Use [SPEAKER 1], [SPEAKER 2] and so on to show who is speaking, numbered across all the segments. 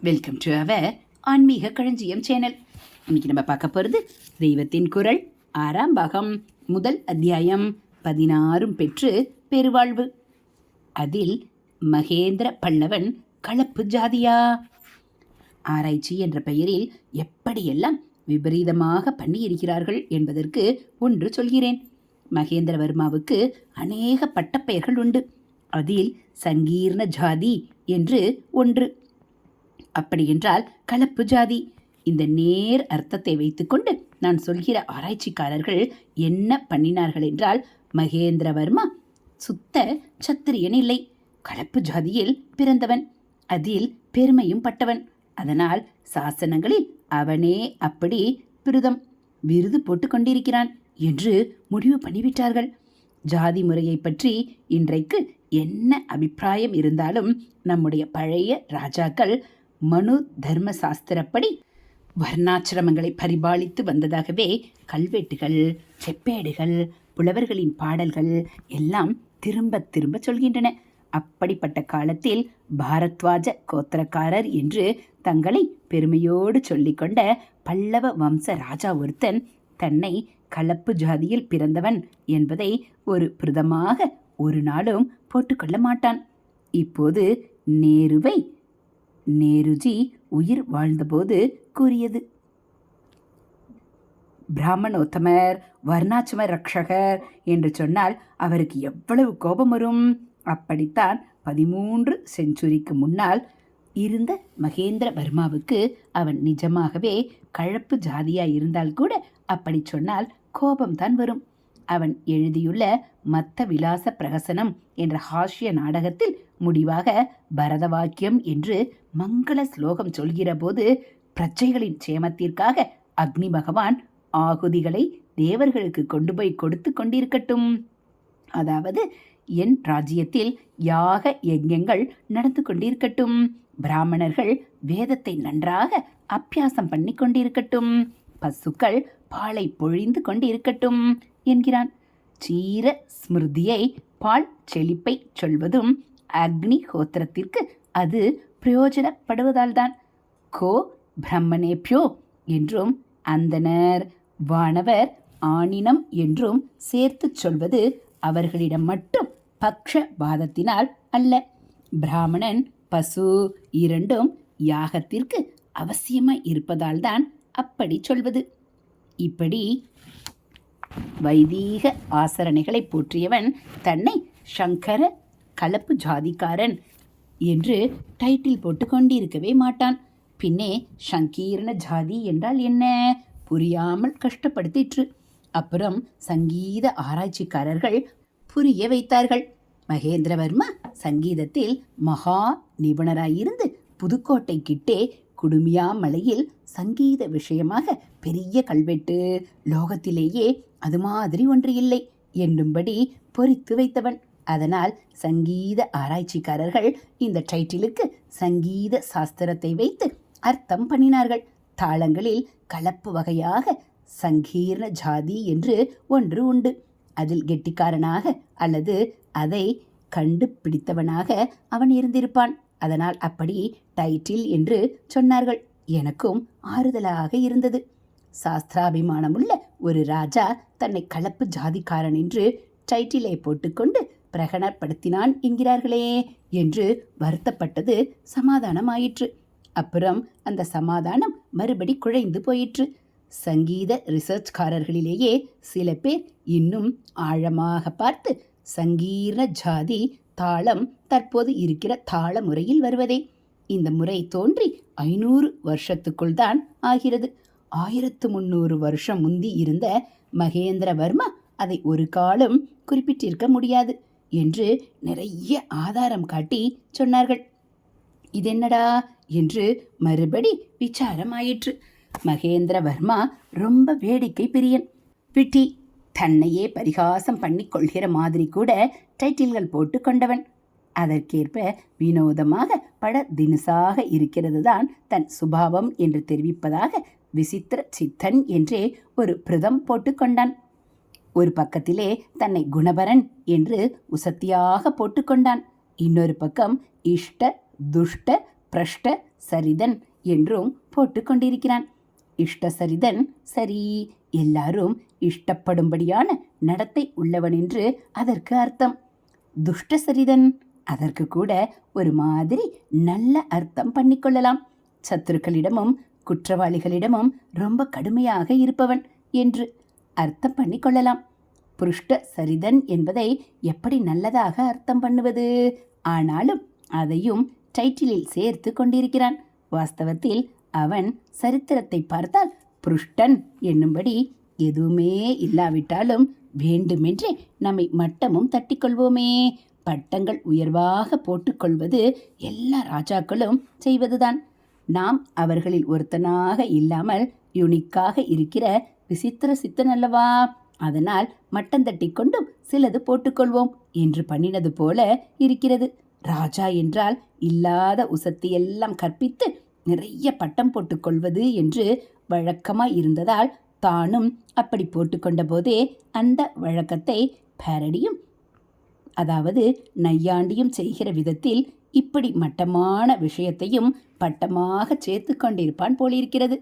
[SPEAKER 1] Welcome to our ஆன்மீக களஞ்சியம் channel இன்னைக்கு நம்ம பார்க்க போகிறது தெய்வத்தின் குரல் ஆறாம் பாகம் முதல் அத்தியாயம் பதினாறும் பெற்று பெருவாழ்வு. அதில் மகேந்திர பல்லவன் கலப்பு ஜாதியா? ஆராய்ச்சி என்ற பெயரில் எப்படியெல்லாம் விபரீதமாக பண்ணியிருக்கிறார்கள் என்பதற்கு ஒன்று சொல்கிறேன். மகேந்திரவர்மாவுக்கு அநேக பட்டப்பெயர்கள் உண்டு. அதில் சங்கீர்ண ஜாதி என்று ஒன்று. அப்படியென்றால் கலப்பு ஜாதி. இந்த நேர் அர்த்தத்தை வைத்துக்கொண்டு நான் சொல்கிற ஆராய்ச்சிக்காரர்கள் என்ன பண்ணினார்கள் என்றால் மகேந்திரவர்மா சுத்த சத்திரியன் இல்லை. கலப்பு ஜாதியில் பிறந்தவன் அதில் பெருமையும் பட்டவன். அதனால் சாசனங்களில் அவனே அப்படி பிரிதம் விருது போட்டு கொண்டிருக்கிறான் என்று முடிவு பண்ணிவிட்டார்கள். ஜாதி முறையை பற்றி இன்றைக்கு என்ன அபிப்பிராயம் இருந்தாலும் நம்முடைய பழைய ராஜாக்கள் மனு தர்ம சாஸ்திரப்படி வர்ணாசிரமங்களை பரிபாலித்து வந்ததாகவே கல்வெட்டுகள் செப்பேடுகள் புலவர்களின் பாடல்கள் எல்லாம் திரும்ப திரும்ப சொல்கின்றன. அப்படிப்பட்ட காலத்தில் பாரத்வாஜ கோத்திரக்காரர் என்று தங்களை பெருமையோடு சொல்லிக்கொண்ட பல்லவ வம்ச ராஜா ஒருத்தன் தன்னை கலப்பு ஜாதியில் பிறந்தவன் என்பதை ஒரு பிரதமாக ஒரு நாளும் போட்டுக்கொள்ள மாட்டான். இப்போது நேருவை நேருஜி உயிர் வாழ்ந்தபோது கூறியது. பிராமணோத்தமர் வர்ணாச்சம ரக்ஷகர் என்று சொன்னால் அவருக்கு எவ்வளவு கோபம் வரும்? அப்படித்தான் பதிமூன்று செஞ்சுரிக்கு முன்னால் இருந்த மகேந்திர வர்மாவுக்கு அவன் நிஜமாகவே கழப்பு ஜாதியாக இருந்தால் கூட அப்படி சொன்னால் கோபம்தான் வரும். அவன் எழுதியுள்ள மத்த விலாச பிரகசனம் என்ற ஹாஸ்ய நாடகத்தில் முடிவாக பரதவாக்கியம் என்று மங்கள ஸ்லோகம் சொல்கிற போது பிரஜைகளின் சேமத்திற்காக அக்னி பகவான் ஆகுதிகளை தேவர்களுக்கு கொண்டு போய் கொடுத்து கொண்டிருக்கட்டும். அதாவது என் ராஜ்யத்தில் யாக யஜ்யங்கள் நடந்து கொண்டிருக்கட்டும். பிராமணர்கள் வேதத்தை நன்றாக அப்பியாசம் பண்ணி கொண்டிருக்கட்டும். பசுக்கள் பாலை பொழிந்து கொண்டிருக்கட்டும் என்கிறான். சீர ஸ்மிருதியை பால் செழிப்பை சொல்வதும் அக்னி ஹோத்திரத்திற்கு அது பிரயோஜனப்படுவதால்தான். கோ பிரம்மனேபியோ என்றும் அந்தனர் வானவர் ஆணினம் என்றும் சேர்த்து சொல்வது அவர்களிடம் மட்டும் பக்ஷபாதத்தினால் அல்ல. பிராமணன் பசு இரண்டும் யாகத்திற்கு அவசியமாய் இருப்பதால்தான் அப்படி சொல்வது. இப்படி வைதீக ஆசரணைகளை போற்றியவன் தன்னை சங்கர கலப்பு ஜாதிக்காரன் என்று டைட்டில் போட்டு கொண்டிருக்கவே மாட்டான். பின்னே சங்கீரண ஜாதி என்றால் என்ன? புரியாமல் கஷ்டப்படுத்திற்று. அப்புறம் சங்கீத ஆராய்ச்சிக்காரர்கள் புரிய வைத்தார்கள். மகேந்திரவர்மா சங்கீதத்தில் மகா நிபுணராயிருந்து புதுக்கோட்டை கிட்டே குடுமியாமலையில் சங்கீத விஷயமாக பெரிய கல்வெட்டு லோகத்திலேயே அது மாதிரி ஒன்று இல்லை. என்னும்படி பொறித்து வைத்தவன். அதனால் சங்கீத ஆராய்ச்சிக்காரர்கள் இந்த டைட்டிலுக்கு சங்கீத சாஸ்திரத்தை வைத்து அர்த்தம் பண்ணினார்கள். தாளங்களில் கலப்பு வகையாக சங்கீர்ண ஜாதி என்று ஒன்று உண்டு. அதில் கெட்டிக்காரனாக அல்லது அதை கண்டுபிடித்தவனாக அவன் இருந்திருப்பான். அதனால் அப்படி டைட்டில் என்று சொன்னார்கள். எனக்கும் ஆறுதலாக இருந்தது. சாஸ்திராபிமானமுள்ள ஒரு ராஜா தன்னை கலப்பு ஜாதிக்காரன் என்று டைட்டிலை போட்டுக்கொண்டு பிரகடனப்படுத்தினான் என்கிறார்களே என்று வருத்தப்பட்டது சமாதானமாயிற்று. அப்புறம் அந்த சமாதானம் மறுபடி குழைந்து போயிற்று. சங்கீத ரிசர்ச்காரர்களிலேயே சில பேர் இன்னும் ஆழமாக பார்த்து சங்கீர்ண ஜாதி தாளம் தற்போது இருக்கிற தாள முறையில் வருவதே. இந்த முறை தோன்றி ஐநூறு வருஷத்துக்குள் தான் ஆகிறது. ஆயிரத்து முந்நூறு வருஷம் முந்தி இருந்த மகேந்திரவர்மா அதை ஒரு காலம் குறிப்பிட்டிருக்க முடியாது. என்று நிறைய ஆதாரம் காட்டி சொன்னார்கள். இதென்னடா? என்று மறுபடி விசாரமாயிற்று. மகேந்திரவர்மா ரொம்ப வேடிக்கை பிரியன். பிட்டி தன்னையே பரிகாசம் பண்ணி கொள்கிற மாதிரி கூட டைட்டில்கள் போட்டு கொண்டவன். அதற்கேற்ப வினோதமாக பட தினுசாக இருக்கிறது தான் தன் சுபாவம் என்று தெரிவிப்பதாக விசித்திர சித்தன் என்றே ஒரு பிரதம் போட்டுக்கொண்டான் ஒரு பக்கத்திலே தன்னை குணபரன் என்று உசத்தியாக போட்டுக்கொண்டான். இன்னொரு பக்கம் இஷ்ட துஷ்ட பிரஷ்ட சரிதன் என்றும் போட்டுக்கொண்டிருக்கிறான். இஷ்ட சரிதன் சரி எல்லாரும் இஷ்டப்படும்படியான நடத்தை உள்ளவன் என்று அதற்கு அர்த்தம். துஷ்ட சரிதன் அதற்கு கூட ஒரு மாதிரி நல்ல அர்த்தம் பண்ணிக்கொள்ளலாம் சத்துருக்களிடமும் குற்றவாளிகளிடமும் ரொம்ப கடுமையாக இருப்பவன் என்று. அர்த்தம் பண்ணிக்கொள்ளலாம். புருஷ்ட சரிதன் என்பதை எப்படி நல்லதாக அர்த்தம் பண்ணுவது? ஆனாலும் அதையும் டைட்டிலில் சேர்த்து கொண்டிருக்கிறான். வாஸ்தவத்தில் அவன் சரித்திரத்தை பார்த்தால் புருஷ்டன் என்னும்படி எதுவுமே இல்லாவிட்டாலும் வேண்டுமென்றே நம்மை மட்டமும் தட்டிக்கொள்வோமே. பட்டங்கள் உயர்வாக போட்டுக்கொள்வது எல்லா ராஜாக்களும் செய்வதுதான். நாம் அவர்களில் ஒருத்தனாக இல்லாமல் யுனிக்காக இருக்கிற விசித்திர சித்தன் அல்லவா? அதனால் மட்டம் தட்டி கொண்டும் சிலது போட்டுக்கொள்வோம் என்று பண்ணினது போல இருக்கிறது. ராஜா என்றால் இல்லாத உசத்தி எல்லாம் கற்பித்து நிறைய பட்டம் போட்டுக்கொள்வது என்று வழக்கமாய் இருந்ததால் தானும் அப்படி போட்டுக்கொண்ட போதே அந்த வழக்கத்தை பேரடியும் அதாவது நையாண்டியும் செய்கிற விதத்தில் இப்படி மட்டமான விஷயத்தையும் பட்டமாக சேர்த்து கொண்டிருப்பான் போலிருக்கிறது.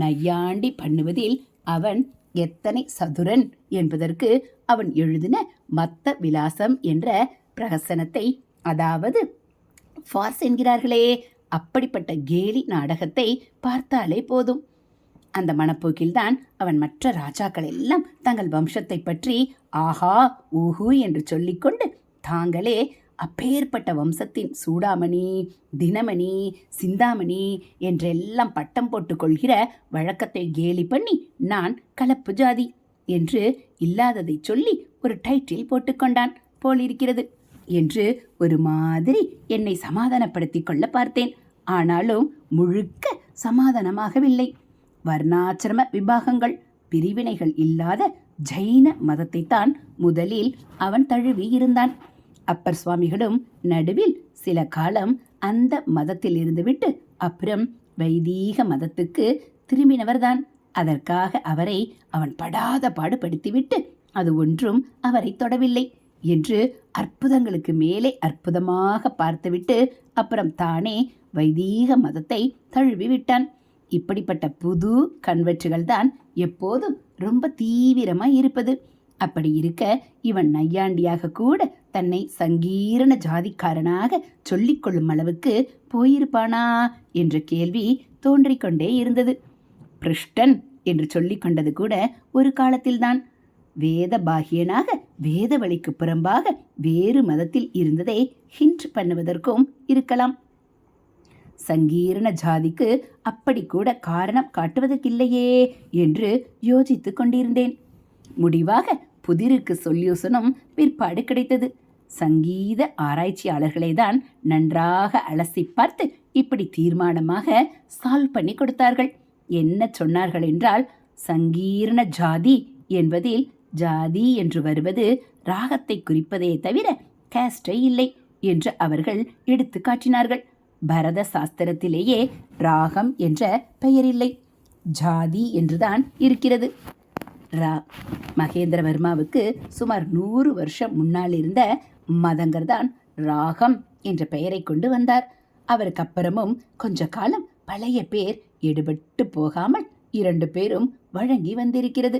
[SPEAKER 1] நையாண்டி பண்ணுவதில் அவன் எத்தனை சதுரன் என்பதற்கு அவன் எழுதின மத்த விலாசம் என்ற பிரகசனத்தை அதாவது ஃபார்ஸ் என்கிறார்களே அப்படிப்பட்ட கேலி நாடகத்தை பார்த்தாலே போதும். அந்த மனப்போக்கில்தான் அவன் மற்ற ராஜாக்கள் எல்லாம் தங்கள் வம்சத்தை பற்றி ஆஹா ஊஹு என்று சொல்லிக்கொண்டு தாங்களே அப்பேற்பட்ட வம்சத்தின் சூடாமணி தினமணி சிந்தாமணி என்றெல்லாம் பட்டம் போட்டுக்கொள்கிற வழக்கத்தை கேலி பண்ணி நான் கலப்பு ஜாதி என்று இல்லாததை சொல்லி ஒரு டைட்டில் போட்டுக்கொண்டான் போலிருக்கிறது என்று ஒரு மாதிரி என்னை சமாதானப்படுத்திக் கொள்ள பார்த்தேன். ஆனாலும் முழுக்க சமாதானமாகவில்லை. வர்ணாசிரம விபாகங்கள் பிரிவினைகள் இல்லாத ஜைன மதத்தைத்தான் முதலில் அவன் தழுவி இருந்தான். அப்பர் சுவாமிகளும் நடுவில் சில காலம் அந்த மதத்தில் இருந்துவிட்டு அப்புறம் வைதீக மதத்துக்கு திரும்பினவர்தான். அதற்காக அவரை அவன் படாத பாடுபடுத்திவிட்டு அது ஒன்றும் அவரை தொடவில்லை என்று அற்புதங்களுக்கு மேலே அற்புதமாக பார்த்துவிட்டு அப்புறம் தானே வைதீக மதத்தை தழுவி விட்டான் இப்படிப்பட்ட புது கன்வெர்ட்டுகள் தான் எப்போதும் ரொம்ப தீவிரமாய் இருப்பது. அப்படி இருக்க இவன் நையாண்டியாக கூட தன்னை சங்கீரண ஜாதிக்காரனாக சொல்லிக்கொள்ளும் அளவுக்கு போயிருப்பானா என்ற கேள்வி தோன்றிக்கொண்டே இருந்தது. பிருஷ்டன் என்று சொல்லிக் கொண்டது கூட ஒரு காலத்தில்தான். வேத பாகியனாக வேத வழிக்கு புறம்பாக வேறு மதத்தில் இருந்ததை ஹிண்ட் பண்ணுவதற்கும் இருக்கலாம். சங்கீரண ஜாதிக்கு அப்படி கூட காரணம் காட்டுவதற்கில்லையே என்று யோசித்துக் கொண்டிருந்தேன். முடிவாக புதிருக்கு சொல்யூசனும் பிற்பாடு கிடைத்தது. சங்கீத ஆராய்ச்சியாளர்களை தான் நன்றாக அலசி பார்த்து இப்படி தீர்மானமாக சால்வ் பண்ணி கொடுத்தார்கள். என்ன சொன்னார்கள் என்றால் சங்கீர்ண ஜாதி என்பதில் ஜாதி என்று வருவது ராகத்தை குறிப்பதே தவிர கேஸ்டை இல்லை என்று அவர்கள் எடுத்து காட்டினார்கள். பரத சாஸ்திரத்திலேயே ராகம் என்ற பெயரில்லை ஜாதி என்றுதான் இருக்கிறது. ரா மகேந்திரவர்மாவுக்கு சுமார் நூறு வருஷம் முன்னால் இருந்த மதங்கர் தான் ராகம் என்ற பெயரை கொண்டு வந்தார். அவருக்கு அப்புறமும் கொஞ்ச காலம் பழைய பேர் எடுபட்டு போகாமல் இரண்டு பேரும் வழங்கி வந்திருக்கிறது.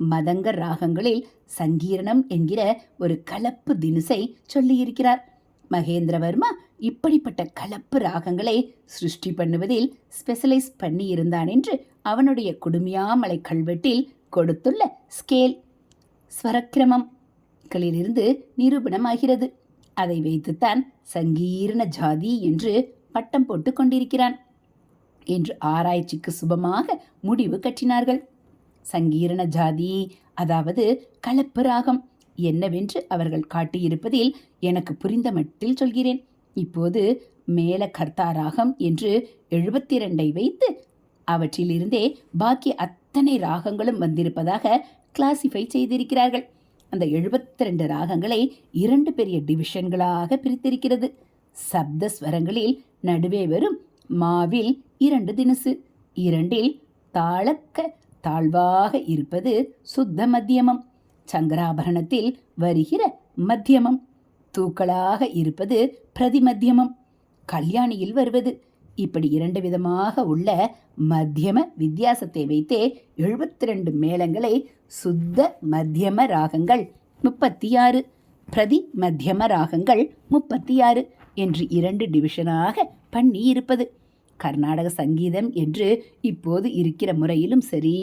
[SPEAKER 1] மதங்கர் ராகங்களில் சங்கீரணம் என்கிற ஒரு கலப்பு தினுசை சொல்லியிருக்கிறார். மகேந்திரவர்மா இப்படிப்பட்ட கலப்பு ராகங்களை சிருஷ்டி பண்ணுவதில் ஸ்பெஷலைஸ் பண்ணியிருந்தான் என்று அவனுடைய குடுமியாமலை கல்வெட்டில் கொடுத்துள்ள ஸ்கேல் ஸ்வரக்கிரமம். ஸ்வரக்கிரமங்களிலிருந்து நிரூபணமாகிறது. அதை வைத்துத்தான் சங்கீர்ண ஜாதி என்று பட்டம் போட்டு கொண்டிருக்கிறான் என்று ஆராய்ச்சிக்கு சுபமாக முடிவு கட்டினார்கள். சங்கீரண ஜாதி அதாவது கலப்பு ராகம் என்னவென்று அவர்கள் காட்டியிருப்பதில் எனக்கு புரிந்த மட்டில் சொல்கிறேன். இப்போது மேல கர்த்தா ராகம் என்று எழுபத்தி ரெண்டை வைத்து அவற்றிலிருந்தே பாக்கி அத்தனை ராகங்களும் வந்திருப்பதாக கிளாசிஃபை செய்திருக்கிறார்கள். அந்த எழுபத்தி ரெண்டு ராகங்களை இரண்டு பெரிய டிவிஷன்களாக பிரித்திருக்கிறது. சப்த ஸ்வரங்களில் நடுவே வரும் மாவில் இரண்டு தினசு இரண்டில் தாளக்க தாழ்வாக இருப்பது சுத்த மத்தியமம் சங்கராபரணத்தில் வருகிற மத்தியமம் தூக்களாக இருப்பது பிரதிமத்தியமம் கல்யாணியில் வருவது. இப்படி இரண்டு விதமாக உள்ள மத்தியம வித்தியாசத்தை வைத்தே எழுபத்தி ரெண்டு மேளங்களை சுத்த மத்தியம ராகங்கள். முப்பத்தி ஆறு பிரதி மத்தியம ராகங்கள் முப்பத்தி ஆறு என்று இரண்டு டிவிஷனாக பண்ணி இருப்பது கர்நாடக சங்கீதம் என்று இப்போது இருக்கிற முறையிலும் சரி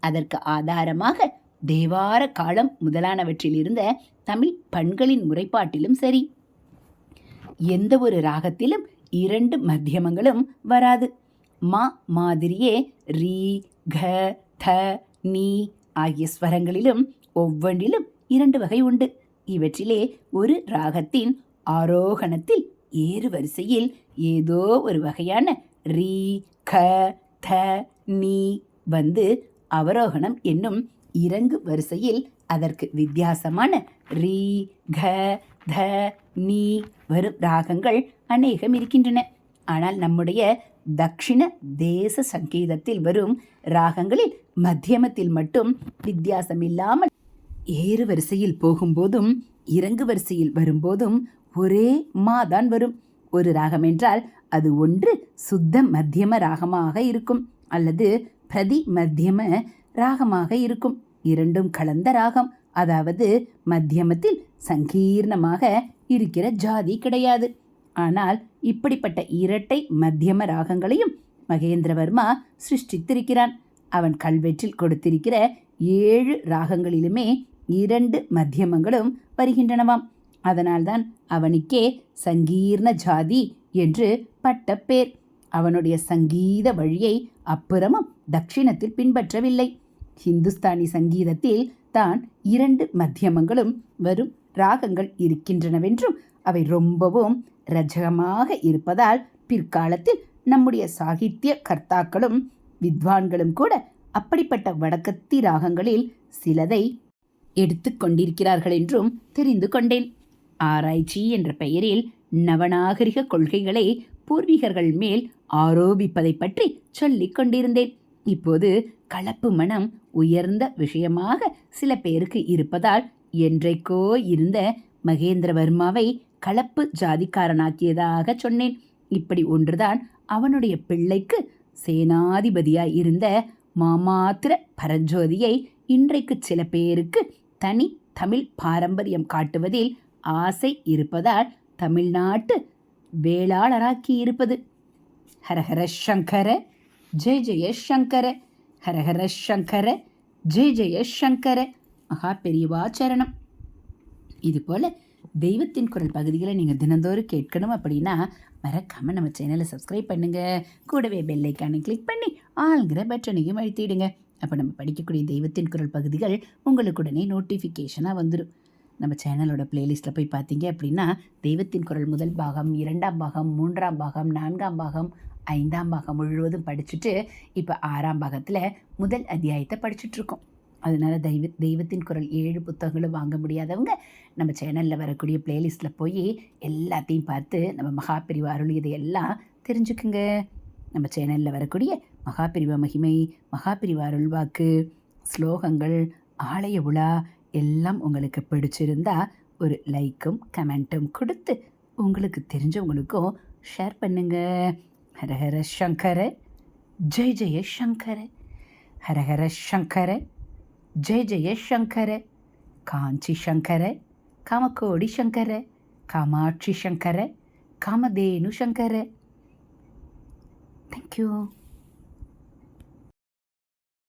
[SPEAKER 1] அதற்கு ஆதாரமாக தேவார காலம் முதலானவற்றில் இருந்த தமிழ் பண்களின் முறைப்பாட்டிலும் சரி. எந்த ஒரு ராகத்திலும் இரண்டு மத்தியமங்களும் வராது. மா மாதிரியே ரீ க த நீ ஆகிய ஸ்வரங்களிலும் ஒவ்வொன்றிலும் இரண்டு வகை உண்டு. இவற்றிலே ஒரு ராகத்தின் ஆரோகணத்தில் ஏறு வரிசையில் ஏதோ ஒரு வகையான ரீ க த நீ வந்து அவரோகணம் என்னும் இறங்கு வரிசையில் அதற்கு வித்தியாசமான ரீ க த நீ வரும் ராகங்கள் அநேகம் இருக்கின்றன. ஆனால் நம்முடைய தக்ஷிண தேச சங்கீதத்தில் வரும் ராகங்களில் மத்தியமத்தில் மட்டும் வித்தியாசமில்லாமல் ஏறு வரிசையில் போகும்போதும் இறங்கு வரிசையில் வரும்போதும் ஒரே மா தான் வரும். ஒரு ராகம் என்றால் அது ஒன்று சுத்த மத்தியம ராகமாக இருக்கும் அல்லது பிரதி மத்தியம ராகமாக இருக்கும். இரண்டும் கலந்த ராகம். அதாவது மத்தியமத்தில் சங்கீர்ணமாக இருக்கிற ஜாதி கிடையாது. ஆனால் இப்படிப்பட்ட இரட்டை மத்தியம ராகங்களையும் மகேந்திரவர்மா சிருஷ்டித்திருக்கிறான். அவன் கல்வெற்றில் கொடுத்திருக்கிற ஏழு ராகங்களிலுமே இரண்டு மத்தியமங்களும் வருகின்றனவாம். அதனால்தான் அவனுக்கே சங்கீர்ண ஜாதி என்று பட்ட பேர் அவனுடைய சங்கீத வழியை அப்புறமும் தட்சிணத்தில் பின்பற்றவில்லை. ஹிந்துஸ்தானி சங்கீதத்தில் தான் இரண்டு மத்தியமங்களும் வரும் ராகங்கள் இருக்கின்றனவென்றும் அவை ரொம்பவும் ரஜகமாக இருப்பதால் பிற்காலத்தில் நம்முடைய சாகித்ய கர்த்தாக்களும் வித்வான்களும் கூட அப்படிப்பட்ட வடக்கத்தி ராகங்களில் சிலதை எடுத்துக்கொண்டிருக்கிறார்கள் என்றும் தெரிந்து கொண்டேன். ஆராய்ச்சி என்ற பெயரில் நவநாகரிக கொள்கைகளை பூர்வீகர்கள் மேல் ஆரோபிப்பதை பற்றி சொல்லிக் கொண்டிருந்தேன். இப்போது கலப்பு மனம் உயர்ந்த விஷயமாக சில பேருக்கு இருப்பதால் என்றைக்கோ இருந்த மகேந்திரவர்மாவை கலப்பு ஜாதிக்காரனாக்கியதாக சொன்னேன். இப்படி ஒன்றுதான் அவனுடைய பிள்ளைக்கு சேனாதிபதியாய் இருந்த மாமாத்திர பரஞ்சோதியை இன்றைக்கு சில பேருக்கு தனி தமிழ் பாரம்பரியம் காட்டுவதில் ஆசை இருப்பதால் தமிழ்நாட்டு வேளாளராக்கி இருப்பது. ஹரஹர சங்கர ஜெய ஜெய சங்கர ஹரஹர சங்கர ஜெய ஜெய சங்கர. மகா பெரியவா சரணம். தெய்வத்தின் குரல் பகுதிகளை நீங்கள் தினந்தோறும் கேட்கணும் அப்படின்னா மறக்காமல் நம்ம சேனலை சப்ஸ்கிரைப் பண்ணுங்கள் கூடவே பெல்லைக்கானை கிளிக் பண்ணி ஆளுங்கிற பட்டனையும் அழுத்திடுங்க. அப்போ நம்ம படிக்கக்கூடிய தெய்வத்தின் குரல் பகுதிகள் உங்களுக்கு உடனே நோட்டிஃபிகேஷனாக வந்துடும் நம்ம சேனலோட பிளேலிஸ்ட்டில் போய் பார்த்தீங்க அப்படின்னா தெய்வத்தின் குரல் முதல் பாகம் இரண்டாம் பாகம் மூன்றாம் பாகம் நான்காம் பாகம் ஐந்தாம் பாகம் முழுவதும் படிச்சுட்டு இப்போ ஆறாம் பாகத்தில் முதல் அத்தியாயத்தை படிச்சுட்ருக்கோம் அதனால் தெய்வ தெய்வத்தின் குரல் ஏழு புத்தகங்களும் வாங்க முடியாதவங்க நம்ம சேனலில் வரக்கூடிய பிளேலிஸ்ட்டில் போய் எல்லாத்தையும் பார்த்து நம்ம மகாபிரிவு அருள் இதையெல்லாம் தெரிஞ்சுக்குங்க. நம்ம சேனலில் வரக்கூடிய மகாபிரிவ மகிமை மகாபிரிவ அருள்வாக்கு ஸ்லோகங்கள் ஆலய உலா எல்லாம் உங்களுக்கு பிடிச்சிருந்தா ஒரு லைக்கும் கமெண்ட்டும் கொடுத்து உங்களுக்கு தெரிஞ்சவங்களுக்கும் ஷேர் பண்ணுங்க. ஹரஹர சங்கர ஜெய் ஜெய சங்கர ஹரஹர சங்கர. ஜெய ஜெய சங்கர. காஞ்சி சங்கர காமக்கோடி சங்கர காமாட்சி சங்கர காமதேனு சங்கர. Thank you